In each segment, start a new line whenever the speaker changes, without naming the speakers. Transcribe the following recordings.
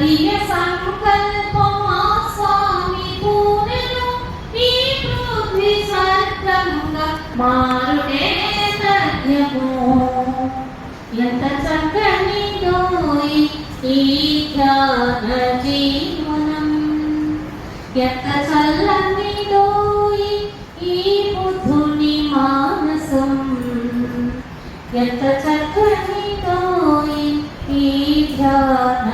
ఎంత సంకల్పమా స్వామి పూనెను ఈ పృథ్వీ స్వర్గంగా మారుడే తథ్యము ఎంత చక్కని దోయి ఈ ధ్యాన జీవనం ఎంత చల్లని దోయి ఈ బుద్ధుని మానసం. ఎంత చక్కని దోయి ఈ ధ్యాన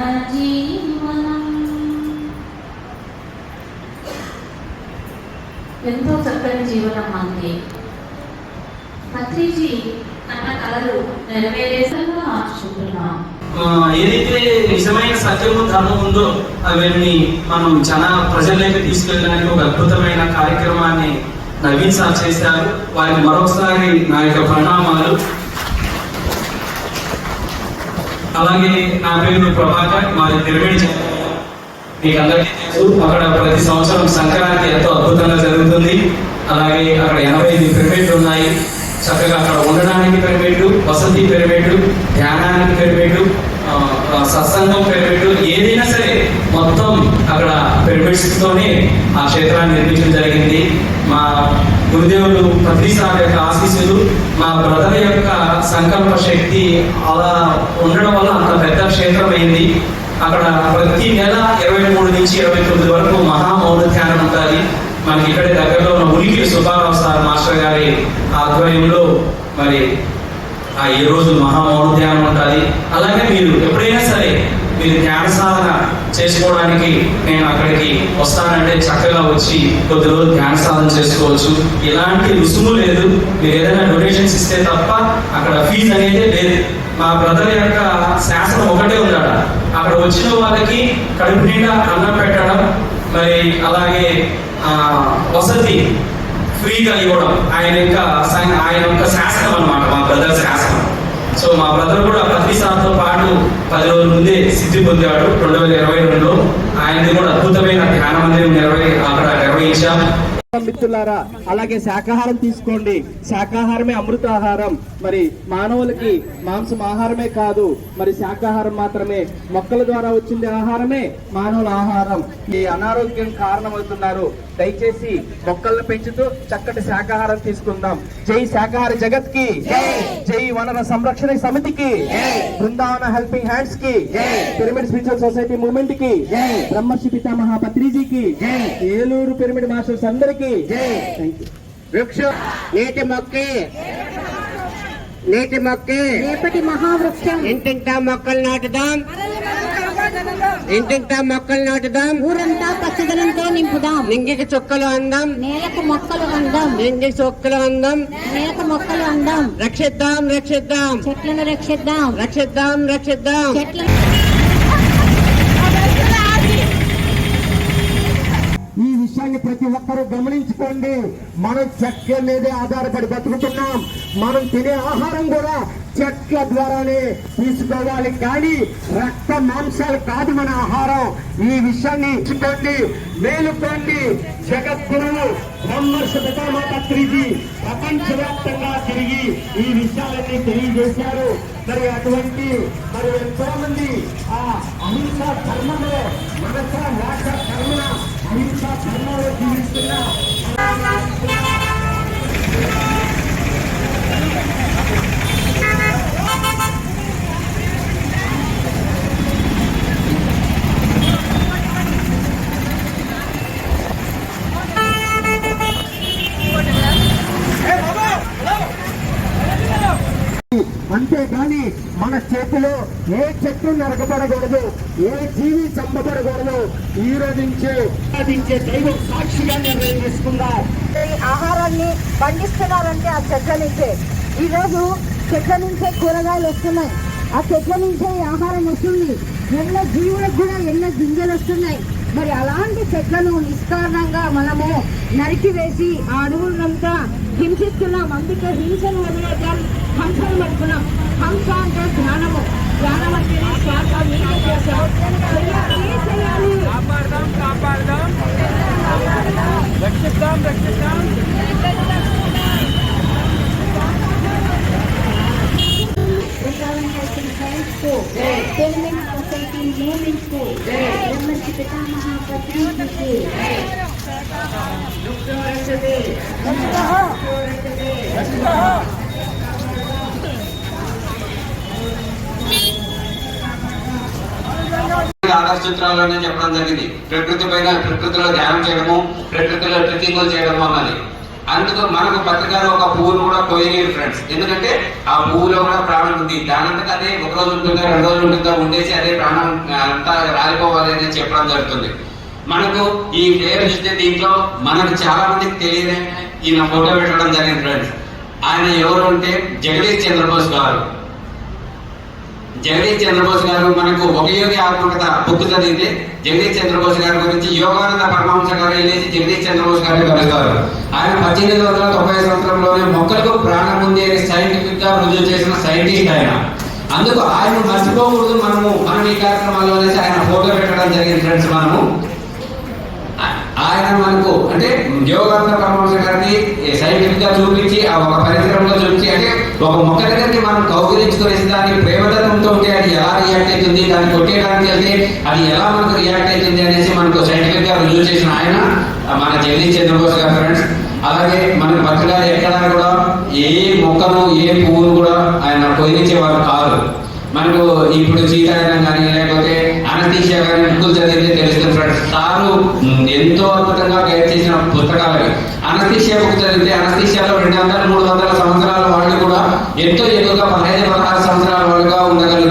ఎంతో చక్కని జీవనం మనకి పత్రిజీ తన కళలు నెరవేరేసంగా మార్చుకుంటున్నాం
ఏదైతే నిజమైన సత్యము ధర్మం ఉందో అవన్నీ మనం జన ప్రజల్లోకి తీసుకెళ్ళడానికి ఒక అద్భుతమైన కార్యక్రమాన్ని నవీన్ సార్ చేశారు. వారికి మరొకసారి నా యొక్క ప్రణామాలు. అలాగే నా పేరు ప్రభాకర్ మాది తిరుమడి మీకు అందరికీ తెలుసు అక్కడ ప్రతి సంవత్సరం సంక్రాంతి ఎంతో అద్భుతంగా జరుగుతుంది. అలాగే అక్కడ ఎనభై ఐదు పిరమిడ్లు ఉన్నాయి. చక్కగా అక్కడ ఉండడానికి పిరమిడ్లు వసతి పిరమిడ్లు ధ్యానానికి పిరమిడ్లు సత్సంగం పిరమిడ్లు ఏదైనా సరే మొత్తం అక్కడ పిరమిడ్స్తోనే ఆ క్షేత్రాన్ని నిర్మించడం జరిగింది. మా గురుదేవులు పత్రిసార్ యొక్క ఆశీస్సులు మా బ్రదర్ యొక్క సంకల్ప శక్తి అలా ఉండడం వల్ల అంత పెద్ద క్షేత్రం అయింది. అక్కడ ప్రతి నెల ఇరవై మూడు నుంచి ఇరవై తొమ్మిది వరకు మహామౌన ధ్యానం ఉంటుంది మనకి ఇక్కడ దగ్గరలో ఉన్న ఉనికి సుబ్బారావు సార్ మాస్టర్ గారి ఆధ్వర్యంలో మరి ఆ ఈ రోజు మహామౌన ధ్యానం ఉంటుంది అలాగే మీరు ఎప్పుడైనా సరే మీరు ధ్యాన సాధన చేసుకోవడానికి నేను అక్కడికి వస్తానంటే చక్కగా వచ్చి కొద్ది రోజులు ధ్యాన సాధన చేసుకోవచ్చు. ఎలాంటి రుసుము లేదు. మీరు ఏదైనా డొనేషన్స్ ఇస్తే తప్ప అక్కడ ఫీజు అనేది లేదు. మా బ్రదర్ యొక్క శాసనం ఒకటే ఉందట. అక్కడ వచ్చిన వాళ్ళకి కడుపు నిండా అన్నం పెట్టడం మరి అలాగే వసతి ఫ్రీగా ఇవ్వడం ఆయన యొక్క ఆయన యొక్క శాసనం అన్నమాట మా బ్రదర్ శాసనం. సో మా బ్రదర్ కూడా ప్రతి సార్తో పాటు పది రోజుల ముందే సిద్ధి పొందాడు. రెండు వేల ఇరవై రెండులో ఆయనది కూడా అద్భుతమైన ధ్యాన మందిరం నిర్వహి అక్కడ నిర్వహించాం.
మిత్రులారా అలాగే శాకాహారం తీసుకోండి. శాకాహారమే అమృతాహారం మరి మానవులకి మాంసం ఆహారమే కాదు. మరి శాకాహారం మాత్రమే. మొక్కల ద్వారా వచ్చింది ఆహారమే మానవుల ఆహారం. ఈ అనారోగ్యం కారణమవుతున్నారు. దయచేసి మొక్కలను పెంచుతూ చక్కటి శాకాహారం తీసుకుందాం. జై శాకాహార జగత్కి జై వనర సంరక్షణ సమితికి. బృందావన హెల్పింగ్ హ్యాండ్స్కి పిరమిడ్ స్పిరిచువల్ సొసైటీ మూవ్మెంట్కి బ్రహ్మర్షి పితామహ పత్రిజీకి. ఏలూరు పిరమిడ్ మాస్టర్స్ అందరికీ. యూ
వృక్ష నేటి మొక్కే. నేటి మొక్కే.
రేపటి మహావృక్షం.
ఇంటింటా మొక్కలు నాటుదాం. ఇంటింటా మొక్కలు నాటుదాం.
ఊరంతా పచ్చదనంతో నింపుదాం.
నింగికి చుక్కలు అందం.
నేలకు మొక్కలు అందం.
నింగికి చుక్కలు అందం.
నేలకు మొక్కలు అందం.
రక్షిద్దాం రక్షిద్దాం.
చెట్లను రక్షిద్దాం.
రక్షిద్దాం రక్షిద్దాం.
చెట్లను
ఈ విషయాన్ని ప్రతి ఒక్కరూ గమనించుకోండి. మనం చెట్ల మీదే ఆధారపడి బతుకుతున్నాం. మనం తినే ఆహారం కూడా చెట్ల ద్వారానే తీసుకోవాలి. కానీ రక్త మాంసాలు కాదు మన ఆహారం. ఈ విషయాన్ని ఇచ్చుకోండి మేలుకోండి. జగద్గురువు బ్రహ్మర్షి పితామహ తిరిగి ప్రపంచవ్యాప్తంగా తిరిగి ఈ విషయాలన్నీ తెలియజేశారు. మరి అటువంటి మరి ఎంతో మంది ఆ అహింస ధర్మంలో మనస వాచ కర్మ We talk tomorrow, you use the now. అంతే అంతేగాని మన చేతిలో ఏ చెట్టు నరకబడకూడదు ఏ జీవి చంపబడకూడదు. ఈ రోజు నుంచే సాధించే దైవం సాక్షిగా నిర్ణయం తీసుకుందాం.
ఆహారాన్ని పండిస్తున్నారంటే ఆ చెట్ల నుంచే. ఈరోజు చెట్ల నుంచే కూరగాయలు వస్తున్నాయి. ఆ చెట్ల నుంచే ఆహారం వస్తుంది. ఎన్నో జీవులకు కూడా ఎన్నో గింజలు వస్తున్నాయి. మరి అలాంటి చెట్లను నిష్కారణంగా మనము నరికివేసి ఆ అడవులంతా హింసిస్తున్నాం. అందుకే హింసను వదిలేద్దాం. హంసను
కాపాడదాం కాపాడదాం రక్షిద్దాం రక్షిద్దాం
బృందావన్ హెల్త్ అండ్ సైన్స్కు టెలిమెన్ సొసైటీ మూమెంట్కు బ్రహ్మర్షి పితామహ పత్రికకి
ఆదర్శ చెప్పడం జరిగింది. ప్రకృతి పైన ప్రకృతిలో ధ్యానం చేయడము ప్రకృతిలో ట్రెక్కింగ్ చేయడము అన్నది. అందుకు మనకు పత్రికలో ఒక పువ్వును కూడా పోయేది ఫ్రెండ్స్ ఎందుకంటే ఆ పువ్వులో కూడా ప్రాణం ఉంది. దానంతట అదే ఒక రోజు ఉంటుందో రెండు రోజులు ఉంటుందో ఉండేసి అదే ప్రాణం అంతా రాలిపోవాలి అని చెప్పడం జరుగుతుంది. మనకు ఈ పేరు చూస్తే దీంట్లో మనకు చాలా మందికి తెలియదే. ఈయన ఫోటో పెట్టడం జరిగింది ఫ్రెండ్స్ ఆయన ఎవరు అంటే జగదీష్ చంద్రబోస్ గారు. జగదీష్ చంద్రబోస్ గారు మనకు ఒక యోగి ఆత్మకథ బుక్ చదివితే జగదీష్ చంద్రబోస్ గారి గురించి యోగానంద పరమహంస గారు వెళ్ళేసి జగదీష్ చంద్రబోస్ గారిని కలుస్తారు. ఆయన పద్దెనిమిది వందల తొంభై సంవత్సరంలోనే మొక్కలకు ప్రాణం ఉంది అని సైంటిఫిక్గా రుజువు చేసిన సైంటిస్ట్ ఆయన. అందుకు ఆయన మర్చిపోకూడదు మనము మనం ఈ కార్యక్రమాల్లో అనేసి ఆయన ఫోటో పెట్టడం జరిగింది ఫ్రెండ్స్ మనము. ఆయన మనకు అంటే యోగానంద పరమహంస గారిని సైంటిఫిక్గా చూపించి ఆ ఒక పరిసరంలో చూపించి అంటే ఒక మొక్క దగ్గరికి మనం కౌగిలించుకునేసి దాన్ని ప్రేమతత్వంతో ఉంటే అది ఎలా రియాక్ట్ అవుతుంది దాన్ని కొట్టేయడానికి వెళ్తే అది ఎలా మనకు రియాక్ట్ అవుతుంది అనేసి మనకు సైంటిఫిక్గా రుజువు చేసిన ఆయన మన జగదీష్ చంద్రబోస్ గారు ఫ్రెండ్స్. అలాగే మన పత్రికలు ఎక్కడా కూడా ఏ మొక్కను ఏ పువ్వును కూడా ఆయన పోయించేవారు కాదు మనకు ఇప్పుడు చీతాయనం కానీ లేకపోతే అనతీషియా గారి బుక్కులు చదివితే తెలుస్తుంది ఫ్రెండ్స్. సారు ఎంతో అద్భుతంగా గైడ్ చేసిన పుస్తకాలవి. అనస్తీషియా బుక్ చదివితే అనస్తీషియాలో రెండు వందల మూడు వందల సంవత్సరాల వాళ్ళు కూడా ఎంతో ఎక్కువగా పదహైదు పదహారు సంవత్సరాల వాళ్ళుగా ఉండగలుగుతున్నారు